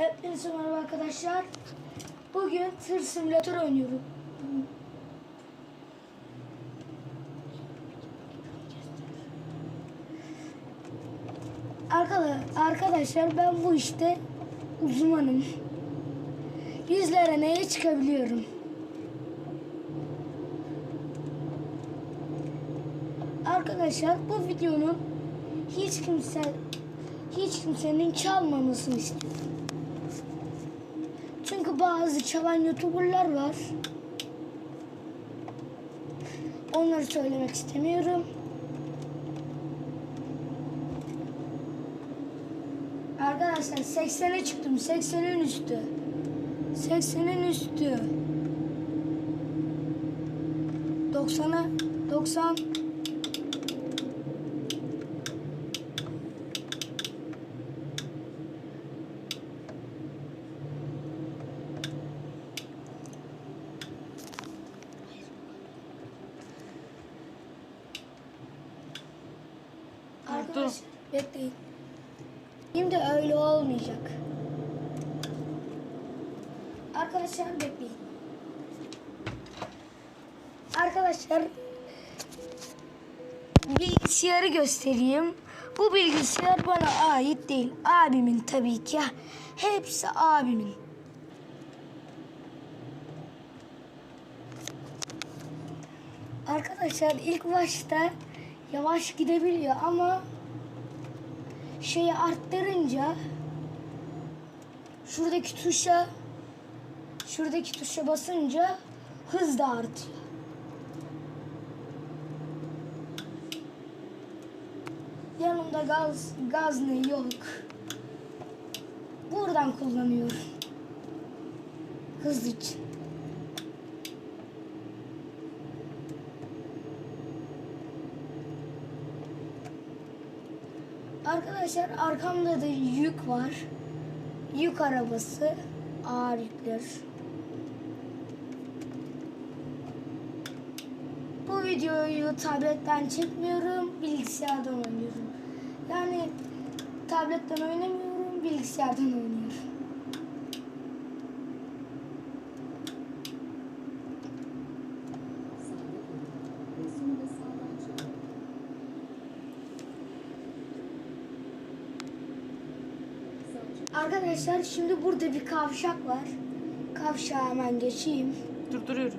Hepinize merhaba arkadaşlar. Bugün tır simülatör oynuyorum. Arkadaşlar, ben bu işte uzmanım. Yüzlere neye çıkabiliyorum. Arkadaşlar bu videonun hiç kimse hiç kimsenin çalmamasını istiyorum. Bazı çalan youtuberlar var. Onları söylemek istemiyorum. Arkadaşlar 80'e çıktım. 80'in üstü. 80'in üstü. 90'a 90 Arkadaşlar bekleyin. Şimdi öyle olmayacak. Arkadaşlar bekleyin. Arkadaşlar bilgisayarı göstereyim. Bu bilgisayar bana ait değil. Abimin tabii ki. Hepsi abimin. Arkadaşlar ilk başta yavaş gidebiliyor ama şeyi arttırınca şuradaki tuşa şuradaki tuşa basınca hız da artıyor. Yanımda gaz gaz ne yok. Buradan kullanıyorum. Hız için. Arkadaşlar arkamda da yük var. Yük arabası. Ağır yükler. Bu videoyu tabletten çekmiyorum. Bilgisayardan oynuyorum. Yani tabletten oynamıyorum. Bilgisayardan oynuyorum. Arkadaşlar şimdi burada bir kavşak var. Kavşağı hemen geçeyim. Durduruyorum.